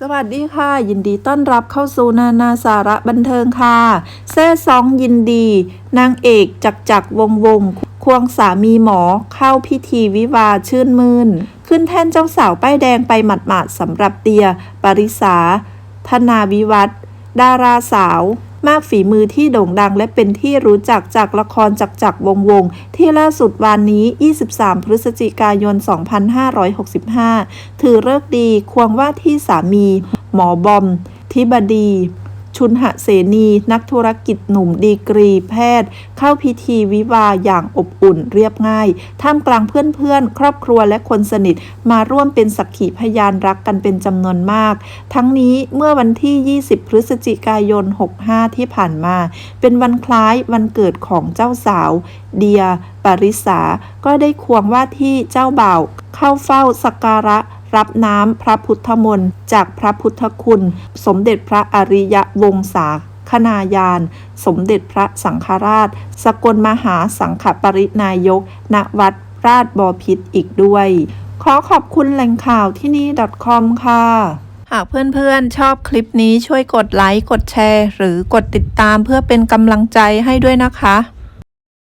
สวัสดีค่ะ ยินดีต้อนรับเข้าสู่นานาสาระบันเทิงค่ะแซ่ซองยินดี นางเอกจักจักรวงวง ควงสามีหมอเข้าพิธีวิวาชื่นมื่นขึ้นแท่นเจ้าสาวป้ายแดงไปหมาดๆสำหรับเตีย ปริสาธนาวิวัฒดาราสาว มากฝีมือที่โด่งดังและเป็นที่รู้จักจากละครจักจักวงวง ที่ล่าสุดวันนี้ 23 พฤศจิกายน 2565 ถือเลิกดีควงว่าที่สามี หมอบอม ทิบดี ชุนหเสนี นักธุรกิจหนุ่มดีกรีแพทย์ เข้าพิธีวิวาอย่างอบอุ่นเรียบง่าย ท่ามกลางเพื่อนๆ ครอบครัวและคนสนิท มาร่วมเป็นสักขีพยานรักกันเป็นจำนวนมาก ทั้งนี้เมื่อวันที่ 20 พฤศจิกายน 65 ที่ผ่านมา เป็นวันคล้ายวันเกิดของเจ้าสาว เดีย ปริสา ก็ได้ควงว่าที่เจ้าบ่าวเข้าเฝ้าสักการะ รับน้ำพระพุทธมนต์จากพระพุทธคุณ สมเด็จพระอริยวงศาคณายาน สมเด็จพระสังฆราช สกลมหาสังฆปรินายก ณวัดราชบอพิษอีกด้วย ขอขอบคุณแหล่งข่าวที่นี่ .com ค่ะ หากเพื่อนๆ ชอบคลิปนี้ช่วยกดไลค์ กดแชร์ หรือกดติดตามเพื่อเป็นกำลังใจให้ด้วยนะคะ